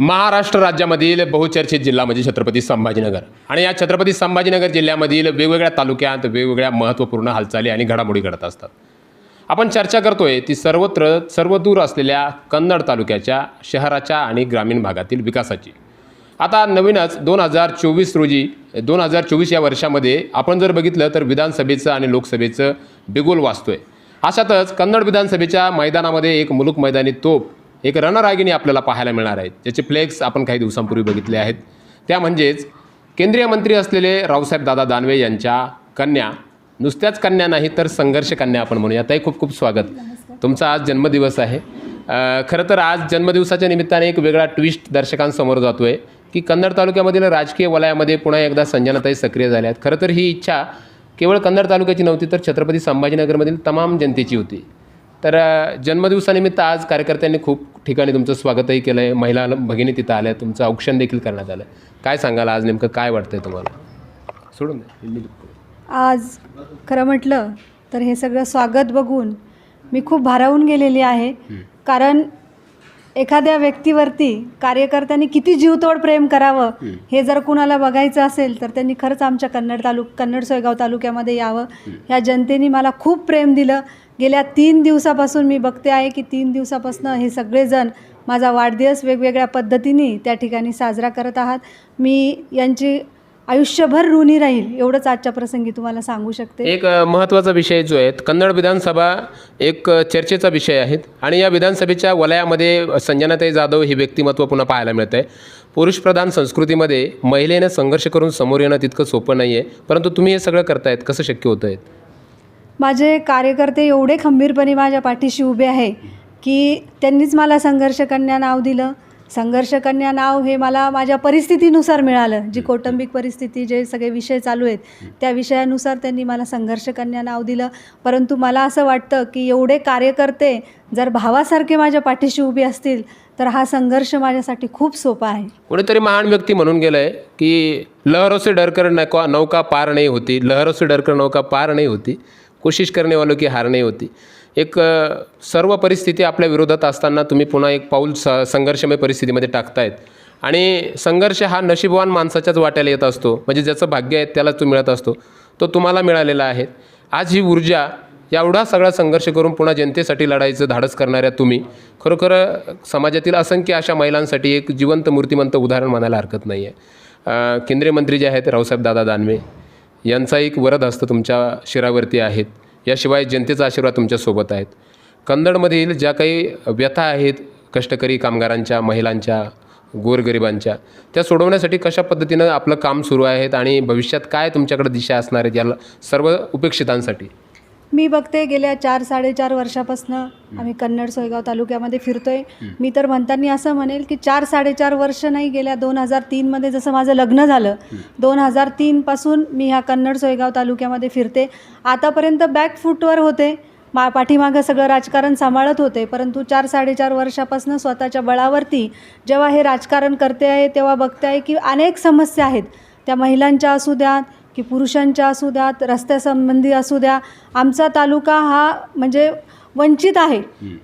महाराष्ट्र राज्यामधील बहुचर्चित जिल्हा म्हणजे छत्रपती संभाजीनगर. आणि या छत्रपती संभाजीनगर जिल्ह्यामधील वेगवेगळ्या तालुक्यात वेगवेगळ्या महत्त्वपूर्ण हालचाली आणि घडामोडी घडत असतात. आपण चर्चा करतोय ती सर्वत्र सर्वदूर असलेल्या कन्नड तालुक्याच्या शहराच्या आणि ग्रामीण भागातील विकासाची. आता नवीनच दोन हजार चोवीस रोजी दोन हजार चोवीस या वर्षामध्ये आपण जर बघितलं तर विधानसभेचं आणि लोकसभेचं बिगुल वाचतोय अशातच कन्नड विधानसभेच्या मैदानामध्ये एक मुलुक मैदानी तोप एक रणरागिणी आपल्याला पाहायला मिळणार आहेत. ज्याचे फ्लेक्स आपण काही दिवसांपूर्वी बघितले आहेत. त्या म्हणजेच केंद्रीय मंत्री असलेले रावसाहेब दादा दानवे यांच्या कन्या नुसत्याच कन्या नाही तर संघर्ष कन्या आपण म्हणूया. ताई खूप खूप स्वागत. तुमचा आज जन्मदिवस आहे. खरं तर आज जन्मदिवसाच्या निमित्ताने एक वेगळा ट्विस्ट दर्शकांसमोर जातो आहे की कन्नड तालुक्यामधील राजकीय वलयामध्ये पुन्हा एकदा संजनाताई सक्रिय झाल्या आहेत खरं तर ही इच्छा केवळ कन्नड तालुक्याची नव्हती तर छत्रपती संभाजीनगरमधील तमाम जनतेची होती. तर जन्मदिवसानिमित्त आज कार्यकर्त्यांनी खूप ठिकाणी तुमचं स्वागतही केलं आहे महिला भगिनी तिथं आल्या. तुमचं औक्षण देखील करण्यात आलं. काय सांगाल आज नेमकं? काय वाटतंय तुम्हाला? सोडून द्या. आज खरं म्हटलं तर हे सगळं स्वागत बघून मी खूप भारावून गेलेली आहे. कारण एखाद्या व्यक्तीवरती कार्यकर्त्यांनी किती जीवतोड प्रेम करावं हे जर कुणाला बघायचं असेल तर त्यांनी खरंच आमच्या कन्नड तालुक कन्नड सोयगाव तालुक्यामध्ये यावं. ह्या जनतेने मला खूप प्रेम दिलं. गेल्या तीन दिवसापासून मी बघते आहे की तीन दिवसापासून हे सगळेजण माझा वाढदिवस वेगवेगळ्या पद्धतीने त्या ठिकाणी साजरा करत आहात. मी यांची आयुष्यभर ऋणी राहील एवढंच आजच्या प्रसंगी तुम्हाला सांगू शकते. एक महत्त्वाचा विषय जो आहे कन्नड विधानसभा एक चर्चेचा विषय आहे आणि या विधानसभेच्या वलयामध्ये संजनाताई जाधव ही व्यक्तिमत्व पुन्हा पाहायला मिळत आहे पुरुषप्रधान संस्कृतीमध्ये महिलेनं संघर्ष करून समोर येणं तितकं सोपं नाही आहे परंतु तुम्ही हे सगळं करतायत कसं शक्य होतं आहे माझे कार्यकर्ते एवढे खंबीरपणे माझ्या पाठीशी उभे आहे की त्यांनीच मला संघर्ष कन्या नाव दिलं. संघर्षकन्या नाव हे मला माझ्या परिस्थितीनुसार मिळालं. जी कौटुंबिक परिस्थिती जे सगळे विषय चालू आहेत त्या विषयानुसार त्यांनी मला संघर्षकन्या नाव दिलं. परंतु मला असं वाटतं की एवढे कार्यकर्ते जर भावासारखे माझ्या पाठीशी उभी असतील तर हा संघर्ष माझ्यासाठी खूप सोपा आहे. कोणीतरी महान व्यक्ती म्हणून गेलं आहे की लहरों से डरकर नौका नौका पार नाही होती. लहरों से डरकर नौका पार नाही होती. कोशिश करने वालों की हार नाही होती. एक सर्व परिस्थिती आपल्या विरोधात असताना तुम्ही पुन्हा एक पाऊल स संघर्षमय परिस्थितीमध्ये टाकतायत. आणि संघर्ष हा नशीबवान माणसाच्याच वाट्याला येत असतो. म्हणजे ज्याचं भाग्य आहे त्याला तो मिळत असतो. तो तुम्हाला मिळालेला आहे. आज ही ऊर्जा एवढा सगळा संघर्ष करून पुन्हा जनतेसाठी लढायचं धाडस करणाऱ्या तुम्ही खरोखर समाजातील असंख्य अशा महिलांसाठी एक जिवंत मूर्तिमंत उदाहरण म्हणायला हरकत नाही आहे. केंद्रीय मंत्री जे आहेत रावसाहेब दादा दानवे यांचा एक वरद हस्त तुमच्या शिरावरती आहेत. याशिवाय जनतेचा आशीर्वाद तुमच्यासोबत आहेत. कन्नडमधील ज्या काही व्यथा आहेत कष्टकरी कामगारांच्या महिलांच्या गोरगरिबांच्या त्या सोडवण्यासाठी कशा पद्धतीनं आपलं काम सुरू आहेत आणि भविष्यात काय तुमच्याकडे दिशा असणार आहेत याला सर्व उपेक्षितांसाठी? मी बघते गेल्या चार साडेचार वर्षापासून आम्ही कन्नड सोयगाव तालुक्यामध्ये फिरतोय. मी तर म्हणताना असं म्हणेल की चार साडेचार वर्ष नाही गेल्या दोन हजार तीनमध्ये जसं माझं लग्न झालं दोन हजार तीनपासून मी ह्या कन्नड सोयगाव तालुक्यामध्ये फिरते. आतापर्यंत बॅक फूटवर होते. मा पाठीमागं सगळं राजकारण सांभाळत होते परंतु चार साडेचार वर्षापासून स्वतःच्या बळावरती जेव्हा हे राजकारण करते आहे तेव्हा बघते आहे की अनेक समस्या आहेत. त्या महिलांच्या असू द्यात की पुरुषांच्या असू द्यात रस्त्यासंबंधी असू द्या आमचा तालुका हा म्हणजे वंचित आहे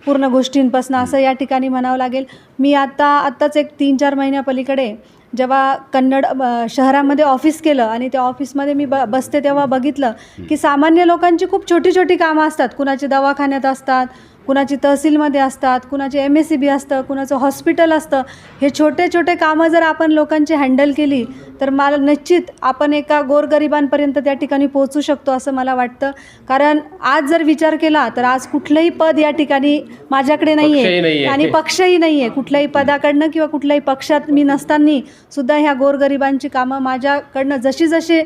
पूर्ण गोष्टींपासून. असं या ठिकाणी म्हणावं लागेल. मी आता आत्ताच एक तीन चार महिन्यापलीकडे जेव्हा कन्नड शहरामध्ये ऑफिस केलं आणि त्या ऑफिसमध्ये मी ब बसते तेव्हा बघितलं की सामान्य लोकांची खूप छोटी छोटी कामं असतात. कुणाची दवाखान्यात असतात कुणाची तहसीलमध्ये असतात कुणाची एम एस सी बी असतं कुणाचं हॉस्पिटल असतं हे छोटे छोटे कामं जर आपण लोकांची हँडल केली तर मला निश्चित आपण एका गोरगरिबांपर्यंत त्या ठिकाणी पोहोचू शकतो असं मला वाटतं. कारण आज जर विचार केला तर आज कुठलंही पद या ठिकाणी माझ्याकडे नाही. आहे आणि पक्षही नाही आहे कुठल्याही पदाकडनं किंवा कुठल्याही पक्षात मी नसताना सुद्धा ह्या गोरगरिबांची कामं माझ्याकडनं जशी जशी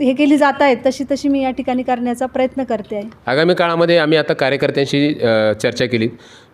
हे केली जात आहेत तशी तशी मी या ठिकाणी करण्याचा प्रयत्न करते आहे. आगामी काळामध्ये आम्ही आता कार्यकर्त्यांशी अ, चर्चा केली.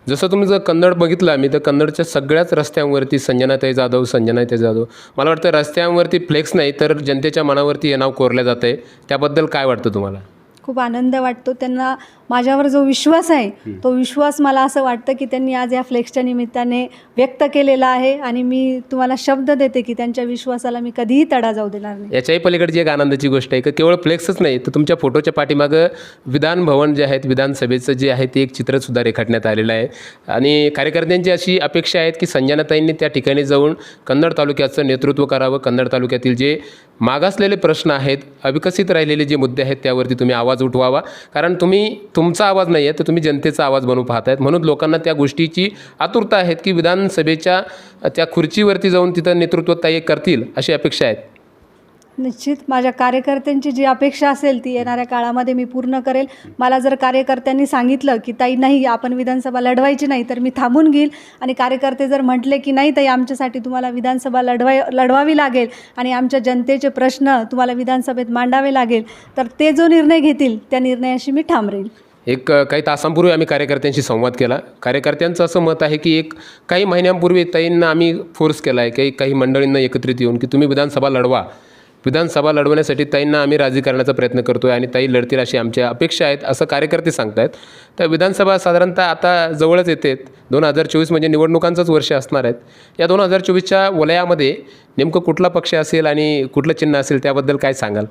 जसं तुम्ही जर कन्नड बघितलं आम्ही तर कन्नडच्या सगळ्याच रस्त्यांवरती संजनाताई जाधव संजनाताई जाधव. मला वाटतं रस्त्यांवरती फ्लेक्स नाही तर जनतेच्या मनावरती हे नाव कोरलं जातं आहे त्याबद्दल काय वाटतं तुम्हाला? खूप आनंद वाटतो. त्यांना माझ्यावर जो विश्वास आहे तो विश्वास मला असं वाटतं की त्यांनी आज या फ्लेक्सच्या निमित्ताने व्यक्त केलेला आहे आणि मी तुम्हाला शब्द देते की त्यांच्या विश्वासाला मी कधीही तडा जाऊ देणार नाही. याच्याही पलीकडची एक आनंदाची गोष्ट आहे की केवळ फ्लेक्सच नाही तर तुमच्या फोटोच्या पाठीमागं विधान भवन जे आहेत विधानसभेचं जे आहे ते एक चित्रसुद्धा रेखाटण्यात आलेलं आहे. आणि कार्यकर्त्यांची अशी अपेक्षा आहेत की संजनाताईंनी त्या ठिकाणी जाऊन कन्नड तालुक्याचं नेतृत्व करावं. कन्नड तालुक्यातील जे मागासलेले प्रश्न आहेत अविकसित राहिलेले जे मुद्दे आहेत त्यावरती तुम्ही आवाज उठवावा. कारण तुम्ही तुमचा आवाज नाही आहे तर तुम्ही जनतेचा आवाज बनवू पाहतायत. म्हणून लोकांना त्या गोष्टीची आतुरता आहेत की विधानसभेच्या त्या खुर्चीवरती जाऊन तिथं नेतृत्व ताई करतील अशी अपेक्षा आहेत. निश्चित. माझ्या कार्यकर्त्यांची जी अपेक्षा असेल ती येणाऱ्या काळामध्ये मी पूर्ण करेल. मला जर कार्यकर्त्यांनी सांगितलं की ताई नाही आपण विधानसभा लढवायची नाही तर मी थांबून घेईल. आणि कार्यकर्ते जर म्हटले की नाही ताई आमच्यासाठी तुम्हाला विधानसभा लढवाय लढवावी लागेल आणि आमच्या जनतेचे प्रश्न तुम्हाला विधानसभेत मांडावे लागेल तर ते जो निर्णय घेतील त्या निर्णयाशी मी ठाम राहील. एक काही तासांपूर्वी आम्ही कार्यकर्त्यांशी संवाद केला. कार्यकर्त्यांचं असं मत आहे की एक काही महिन्यांपूर्वी ताईंना आम्ही फोर्स केला आहे काही काही मंडळींना एकत्रित येऊन की तुम्ही विधानसभा लढवा. विधानसभा लढवण्यासाठी ताईंना आम्ही राजी करण्याचा प्रयत्न करतो आहे आणि ताई लढतील अशी आमच्या अपेक्षा आहेत असं कार्यकर्ते सांगत आहेत तर विधानसभा साधारणतः आता जवळच येते. दोन हजार चोवीस म्हणजे निवडणुकांचंच वर्ष असणार आहेत. या दोन हजार चोवीसच्या वलयामध्ये नेमकं कुठला पक्ष असेल आणि कुठलं चिन्ह असेल त्याबद्दल काय सांगाल?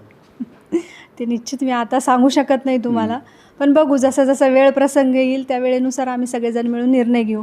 ते निश्चित मी आता सांगू शकत नाही तुम्हाला. पण बघू जसा जसा वेळ प्रसंग येईल त्या वेळेनुसार आम्ही सगळेजण मिळून निर्णय घेऊ.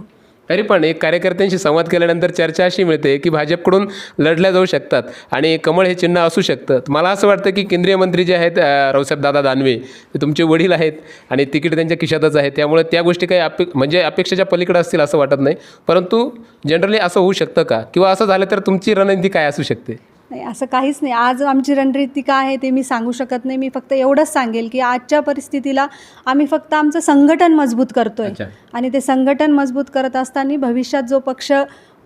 तरी पण एक कार्यकर्त्यांशी संवाद केल्यानंतर चर्चा अशी मिळते की भाजपकडून लढल्या जाऊ शकतात आणि कमळ हे चिन्ह असू शकतं. मला असं वाटतं की केंद्रीय मंत्री जे आहेत रावसाहेब दादा दानवे ते तुमचे वडील आहेत आणि तिकीट त्यांच्या खिशातच आहे त्यामुळे त्या गोष्टी काही अपे म्हणजे अपेक्षेच्या पलीकडे असतील असं वाटत नाही. परंतु जनरली असं होऊ शकतं का? किंवा असं झालं तर तुमची रणनीती काय असू शकते? नाही असं काहीच नाही. आज आमची रणनीती काय आहे ते मी सांगू शकत नाही. मी फक्त एवढंच सांगेल की आजच्या परिस्थितीला आम्ही फक्त आमचं संघटन मजबूत करतोय. आणि ते संघटन मजबूत करत असताना भविष्यात जो पक्ष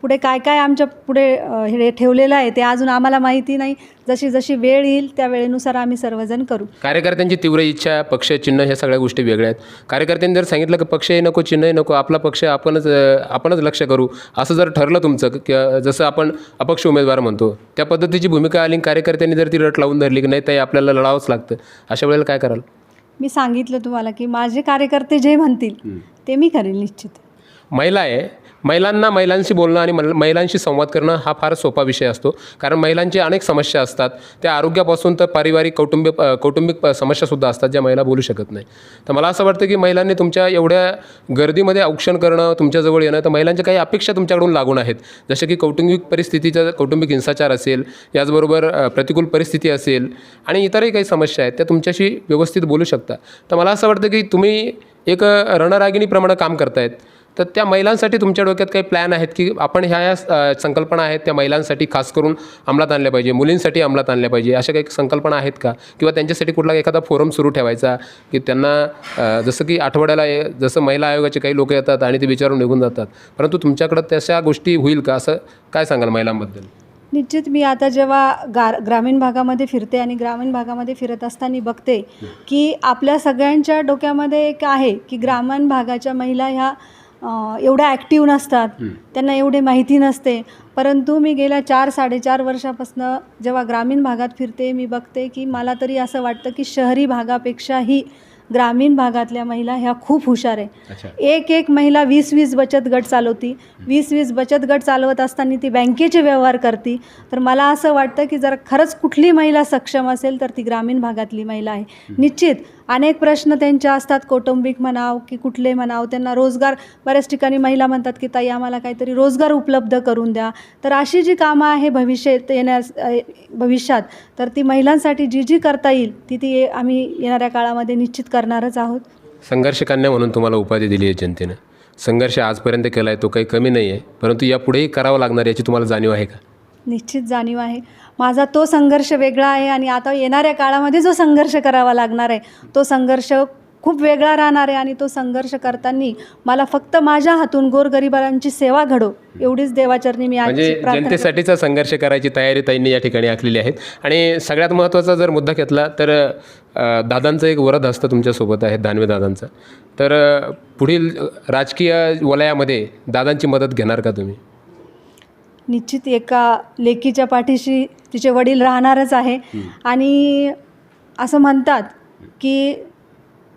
पुढे काय काय आमच्या पुढे हे ठेवलेलं आहे ते अजून आम्हाला माहिती नाही. जशी जशी वेळ येईल त्या वेळेनुसार आम्ही सर्वजण करू. कार्यकर्त्यांची तीव्र इच्छा पक्ष चिन्ह ह्या सगळ्या गोष्टी वेगळ्या आहेत. कार्यकर्त्यांनी जर सांगितलं की पक्षही नको चिन्हही नको आपला पक्ष आपणच आपणच लक्ष करू. असं जर ठरलं तुमचं की जसं आपण अपक्ष उमेदवार म्हणतो त्या पद्धतीची भूमिका आली कार्यकर्त्यांनी जर ती रट लावून धरली की नाही ताई आपल्याला लढावंच लागतं. अशा वेळेला काय कराल? मी सांगितलं तुम्हाला की माझे कार्यकर्ते जे म्हणतील ते मी करेल निश्चित. महिला आहे महिलांना महिलांशी बोलणं आणि मल- महिलांशी संवाद करणं हा फार सोपा विषय असतो. कारण महिलांची अनेक समस्या असतात. त्या आरोग्यापासून तर पारिवारिक कौटुंबिक कौटुंबिक समस्यासुद्धा असतात ज्या महिला बोलू शकत नाही. तर मला असं वाटतं की महिलांनी तुमच्या एवढ्या गर्दीमध्ये औक्षण करणं तुमच्याजवळ येणं तर महिलांच्या काही अपेक्षा तुमच्याकडून लागून आहेत. जसे की कौटुंबिक परिस्थितीचा कौटुंबिक हिंसाचार असेल याचबरोबर प्रतिकूल परिस्थिती असेल आणि इतरही काही समस्या आहेत त्या तुमच्याशी व्यवस्थित बोलू शकता. तर मला असं वाटतं की तुम्ही एक रणरागिणीप्रमाणे काम करतायत. तर त्या महिलांसाठी तुमच्या डोक्यात काही प्लॅन आहेत की आपण ह्या अ, संकल्पना आहेत त्या महिलांसाठी खास करून अंमलात आणल्या पाहिजे मुलींसाठी अंमलात आणल्या पाहिजे अशा काही संकल्पना आहेत का? किंवा त्यांच्यासाठी कुठला एखादा फोरम सुरू ठेवायचा की त्यांना जसं की आठवड्याला जसं महिला आयोगाचे काही लोक येतात आणि ते विचारून निघून जातात परंतु तुमच्याकडं तशा गोष्टी होईल का? असं काय सांगाल महिलांबद्दल? निश्चित मी आता जेव्हा गा ग्रामीण भागामध्ये फिरते आणि ग्रामीण भागामध्ये फिरत असताना बघते की आपल्या सगळ्यांच्या डोक्यामध्ये एक आहे की ग्रामीण भागाच्या महिला ह्या एवढ्या ॲक्टिव्ह नसतात. त्यांना एवढे माहिती नसते. परंतु मी गेल्या चार साडेचार वर्षापासून जेव्हा ग्रामीण भागात फिरते मी बघते की मला तरी असं वाटतं की शहरी भागापेक्षाही ग्रामीण भागातल्या महिला ह्या खूप हुशार आहे. एक एक महिला वीस वीस बचत गट चालवती. वीस वीस बचत गट चालवत असताना ती बँकेचे व्यवहार करते. तर मला असं वाटतं की जर खरंच कुठली महिला सक्षम असेल तर ती ग्रामीण भागातली महिला आहे. निश्चित अनेक प्रश्न त्यांच्या असतात. कौटुंबिक म्हणाव की कुठले म्हणाव. त्यांना रोजगार बऱ्याच ठिकाणी महिला म्हणतात की ताई आम्हाला काहीतरी रोजगार उपलब्ध करून द्या. तर अशी जी कामं आहे भविष्यात येण्यास भविष्यात तर ती महिलांसाठी जी जी करता येईल ती ती आम्ही येणाऱ्या काळामध्ये निश्चित करणारच आहोत? संघर्ष कन्या म्हणून तुम्हाला उपाधी दिली आहे जनतेनं. संघर्ष आजपर्यंत केला आहे तो काही कमी नाही आहे परंतु यापुढेही करावा लागणार याची तुम्हाला जाणीव आहे का? निश्चित जाणीव आहे. माझा तो संघर्ष वेगळा आहे आणि आता येणाऱ्या काळामध्ये जो संघर्ष करावा लागणार आहे तो संघर्ष खूप वेगळा राहणार आहे आणि तो संघर्ष करताना मला फक्त माझ्या हातून गोरगरिबांची सेवा घडो एवढीच देवाचरणी मी म्हणजे. जनतेसाठीचा संघर्ष करायची तयारी ताईंनी या ठिकाणी आखलेली आहेत आणि सगळ्यात महत्त्वाचा जर मुद्दा घेतला तर दादांचं एक वरद हस्त तुमच्यासोबत आहे दानवे दादांचं. तर पुढील राजकीय वलयामध्ये दादांची मदत घेणार का तुम्ही? निश्चित एका लेकीच्या पाठीशी तिचे वडील राहणारच आहे. आणि असं म्हणतात की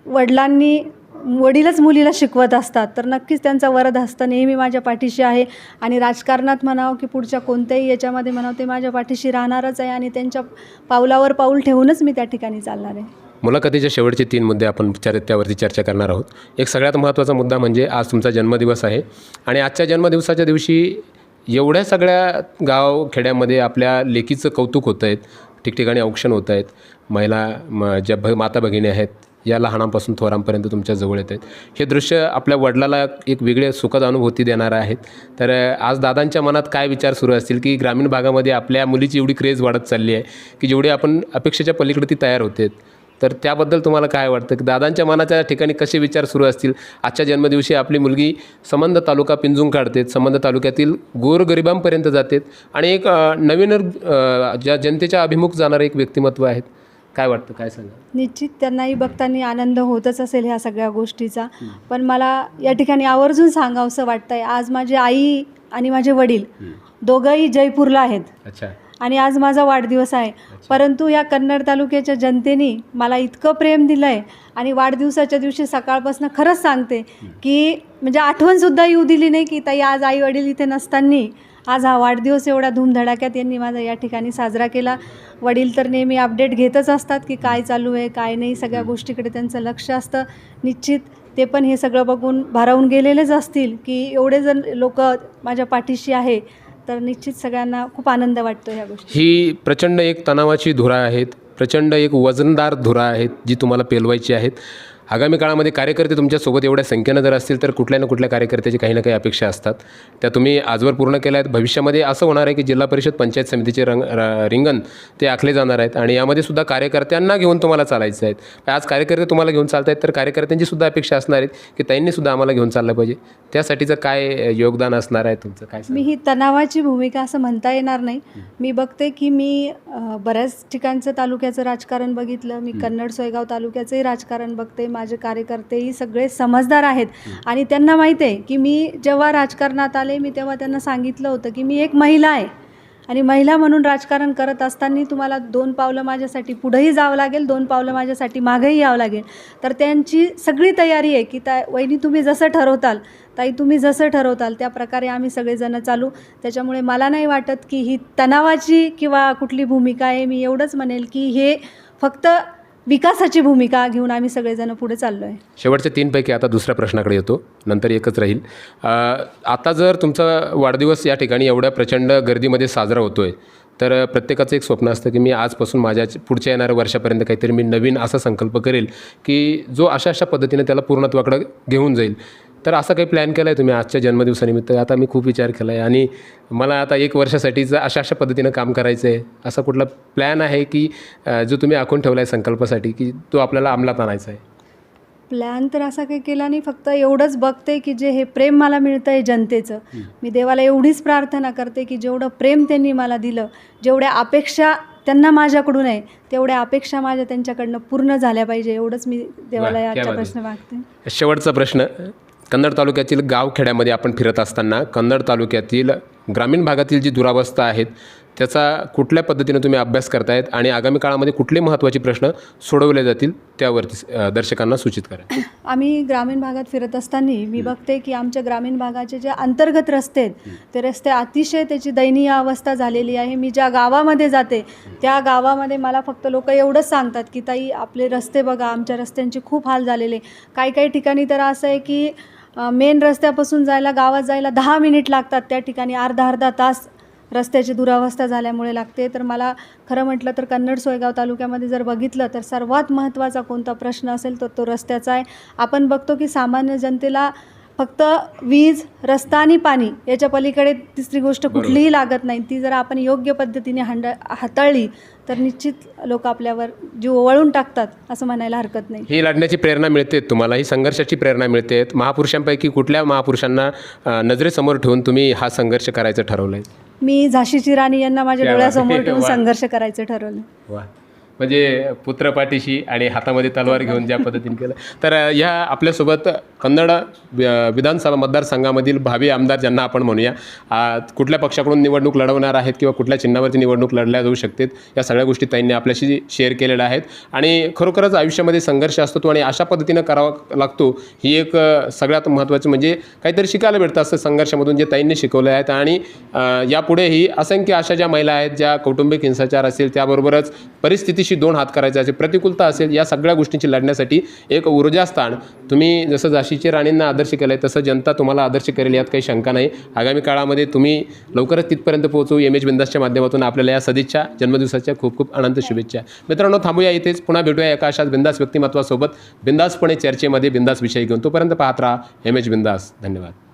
वडिलांनी वडीलच मुलीला शिकवत असतात तर नक्कीच त्यांचा वरद हस्त नेहमी माझ्या पाठीशी आहे. आणि राजकारणात म्हणावं की पुढच्या कोणत्याही याच्यामध्ये म्हणावं ते माझ्या पाठीशी राहणारच आहे आणि त्यांच्या पावलावर पाऊल ठेवूनच मी त्या ठिकाणी चालणार आहे. मुलाखतीच्या शेवटचे तीन मुद्दे आपण चर त्यावरती चर्चा करणार आहोत. एक सगळ्यात महत्त्वाचा मुद्दा म्हणजे आज तुमचा जन्मदिवस आहे. आणि आजच्या जन्मदिवसाच्या दिवशी एवढ्या सगळ्या गाव खेड्यामध्ये आपल्या लेकीचं कौतुक होत आहेत ठिकठिकाणी औक्षण होत आहेत महिला म ज्या भ माता भगिनी आहेत या लहानांपासून थोरांपर्यंत तुमच्या जवळ येत आहेत. हे दृश्य आपल्या वडिलाला एक वेगळे सुखद अनुभूती देणारं आहेत. तर आज दादांच्या मनात काय विचार सुरू असतील की ग्रामीण भागामध्ये आपल्या मुलीची एवढी क्रेज वाढत चालली आहे की जेवढी आपण अपेक्षेच्या पलीकडे ती तयार होते. तर त्याबद्दल तुम्हाला काय वाटतं? की दादांच्या मनाच्या ठिकाणी कसे विचार सुरू असतील? आजच्या जन्मदिवशी आपली मुलगी संबंध तालुका पिंजून काढते संबंध तालुक्यातील गोरगरिबांपर्यंत जाते आणि एक नवीन ज्या जनतेच्या अभिमुख जाणारं एक व्यक्तिमत्व आहेत काय वाटतं काय सांगा निश्चित त्यांनाही बघताना आनंद होतच असेल ह्या सगळ्या गोष्टीचा. पण मला या ठिकाणी आवर्जून सांगावंसं वाटतं आहे आज माझी आई आणि माझे वडील दोघंही जयपूरला आहेत. अच्छा. आणि आज माझा वाढदिवस आहे. परंतु या कन्नड तालुक्याच्या जनतेने मला इतकं प्रेम दिलं आहे आणि वाढदिवसाच्या दिवशी सकाळपासून खरंच सांगते की म्हणजे आठवणसुद्धा येऊ दिली नाही की ताई आज आई वडील इथे नसताना आज हा वाढदिवस एवढ्या धूमधडाक्यात यांनी माझा या ठिकाणी साजरा केला. वडील तर नेहमी अपडेट घेतच असतात की काय चालू आहे काय नाही सगळ्या गोष्टीकडे त्यांचं लक्ष असतं. निश्चित ते पण हे सगळं बघून भारावून गेलेलेच असतील की एवढे जण लोक माझ्या पाठीशी आहे. तर निश्चित सगळ्यांना खूप आनंद वाटतो ह्या गोष्टी ही प्रचंड एक तणावाची धुरा आहेत प्रचंड एक वजनदार धुरा आहेत जी तुम्हाला पेलवायची आहेत. आगामी काळामध्ये कार्यकर्ते तुमच्यासोबत एवढ्या संख्येनं जर असतील तर कुठल्या ना कुठल्या कार्यकर्त्याची काही ना काही अपेक्षा असतात. त्या तुम्ही आजवर पूर्ण केल्या आहेत. भविष्यामध्ये असं होणार आहे की जिल्हा परिषद पंचायत समितीचे रंग रिंगण ते आखले जाणार आहेत आणि यामध्ये सुद्धा कार्यकर्त्यांना घेऊन तुम्हाला चालायचं आहे. पण आज कार्यकर्ते तुम्हाला घेऊन चालत आहेत तर कार्यकर्त्यांची सुद्धा अपेक्षा असणार आहेत की त्यांनी सुद्धा आम्हाला घेऊन चाललं पाहिजे. त्यासाठीचं काय योगदान असणार आहे तुमचं? काय मी ही तणावाची भूमिका असं म्हणता येणार नाही. मी बघते की मी बऱ्याच ठिकाणचं तालुक्याचं राजकारण बघितलं. मी कन्नड सोयगाव तालुक्याचंही राजकारण बघते. माझे कार्यकर्तेही सगळे समजदार आहेत. आणि त्यांना माहीत आहे की मी जेव्हा राजकारणात आले मी तेव्हा त्यांना सांगितलं होतं की मी एक महिला आहे. आणि महिला म्हणून राजकारण करत असताना तुम्हाला दोन पावलं माझ्यासाठी पुढंही जावं लागेल दोन पावलं माझ्यासाठी मागेही यावं लागेल. तर त्यांची सगळी तयारी आहे की त्या वहिनी तुम्ही जसं ठरवताल ताई तुम्ही जसं ठरवताल त्या प्रकारे आम्ही सगळेजणं चालू. त्याच्यामुळे मला नाही वाटत की ही तणावाची किंवा कुठली भूमिका आहे मी एवढंच म्हणेल की हे फक्त विकासाची भूमिका घेऊन आम्ही सगळेजणं पुढे चाललो आहे शेवटच्या तीनपैकी आता दुसऱ्या प्रश्नाकडे येतो. नंतर एकच राहील. आता जर तुमचा वाढदिवस या ठिकाणी एवढ्या प्रचंड गर्दीमध्ये साजरा होतो आहे तर प्रत्येकाचं एक स्वप्न असतं की मी आजपासून माझ्या पुढच्या येणाऱ्या वर्षापर्यंत काहीतरी मी नवीन असा संकल्प करेल की जो अशा अशा पद्धतीने त्याला पूर्णत्वाकडं घेऊन जाईल. तर असं काही प्लॅन केला आहे तुम्ही आजच्या जन्मदिवसानिमित्त? आता मी खूप विचार केला आहे आणि मला आता एक वर्षासाठीचं अशा अशा पद्धतीनं काम करायचं आहे असा कुठला प्लॅन आहे की जो तुम्ही आखून ठेवला आहे संकल्पासाठी की तो आपल्याला अंमलात आणायचा आहे प्लॅन तर असा काही केला नाही फक्त एवढंच बघते की जे हे प्रेम मला मिळतं आहे जनतेचं मी देवाला एवढीच प्रार्थना करते की जेवढं प्रेम त्यांनी मला दिलं जेवढ्या अपेक्षा त्यांना माझ्याकडून आहे तेवढ्या अपेक्षा माझ्या त्यांच्याकडनं पूर्ण झाल्या पाहिजे एवढंच मी देवाला बात प्रश्न मागते. शेवटचा प्रश्न कन्नड तालुक्यातील गावखेड्यामध्ये आपण फिरत असताना कन्नड तालुक्यातील ग्रामीण भागातील जी दुरावस्था आहेत त्याचा कुठल्या पद्धतीने तुम्ही अभ्यास करतायत आणि आगामी काळामध्ये कुठले महत्त्वाचे प्रश्न सोडवले जातील त्यावरती दर्शकांना सूचित करा. आम्ही ग्रामीण भागात फिरत असताना मी बघते की आमच्या ग्रामीण भागाचे जे अंतर्गत रस्ते आहेत ते रस्ते अतिशय त्याची दयनीय अवस्था झालेली आहे. मी ज्या गावामध्ये जाते त्या गावामध्ये मला फक्त लोक एवढंच सांगतात की ताई आपले रस्ते बघा आमच्या रस्त्यांचे खूप हाल झालेले काही काही ठिकाणी तर असं आहे की मेन रस्त्यापासून जायला गावात जायला दहा मिनिट लागतात त्या ठिकाणी. अर्धा अर्धा तास रस्त्याची दुरावस्था झाल्यामुळे लागते. तर मला खरं म्हटलं तर कन्नड सोयगाव तालुक्यामध्ये जर बघितलं तर सर्वात महत्त्वाचा कोणता प्रश्न असेल तर तो रस्त्याचा आहे. आपण बघतो की सामान्य जनतेला फक्त वीज रस्ता आणि पाणी याच्या पलीकडे तिसरी गोष्ट कुठलीही लागत नाही. ती जर आपण योग्य पद्धतीने हांड हाताळली तर निश्चित लोक आपल्यावर जीव वळून टाकतात असं म्हणायला हरकत नाही. ही लढण्याची प्रेरणा मिळते तुम्हाला ही संघर्षाची प्रेरणा मिळते. महापुरुषांपैकी कुठल्या महापुरुषांना नजरेसमोर ठेवून तुम्ही हा संघर्ष करायचं ठरवलं मी झाशीची राणी यांना माझ्या. डोळ्यासमोर ठेवून. संघर्ष करायचं ठरवलं. म्हणजे पुत्रपाठीशी आणि हातामध्ये तलवार घेऊन ज्या पद्धतीने केलं. तर ह्या आपल्यासोबत कन्नड विधानसभा मतदारसंघामधील भावी आमदार ज्यांना आपण म्हणूया कुठल्या पक्षाकडून निवडणूक लढवणार आहेत किंवा कुठल्या चिन्हावरती निवडणूक लढल्या जाऊ शकतात या सगळ्या गोष्टी त्यांनी आपल्याशी शेअर केलेल्या आहेत. आणि खरोखरच आयुष्यामध्ये संघर्ष असतो तो आणि अशा पद्धतीनं करावा लागतो ही एक सगळ्यात महत्त्वाचं म्हणजे काहीतरी शिकायला भेटतं असं संघर्षामधून जे ताईंनी शिकवलं आहेत आणि यापुढेही असंख्य अशा ज्या महिला आहेत ज्या कौटुंबिक हिंसाचार असेल त्याबरोबरच परिस्थितीशी दोन हात करायचे असेल प्रतिकूलता असेल या सगळ्या गोष्टींची लढण्यासाठी एक ऊर्जास्थान. तुम्ही जसं राशीचे राणींना आदर्श केलं आहे तसं जनता तुम्हाला आदर्श करेल यात काही शंका नाही. आगामी काळामध्ये तुम्ही लवकरच तिथपर्यंत पोहोचू. एम. एच. बिंदासच्या माध्यमातून आपल्याला या सदिच्छा जन्मदिवसाच्या खूप खूप अनंत शुभेच्छा. मित्रांनो थांबूया इथेच. पुन्हा भेटूया एका अशाच बिंदास व्यक्तिमत्वासोबत. बिंदासपणे चर्चेमध्ये बिंदास विषय घेऊन. तोपर्यंत पाहत राहा. एम. एच. बिंदास. धन्यवाद.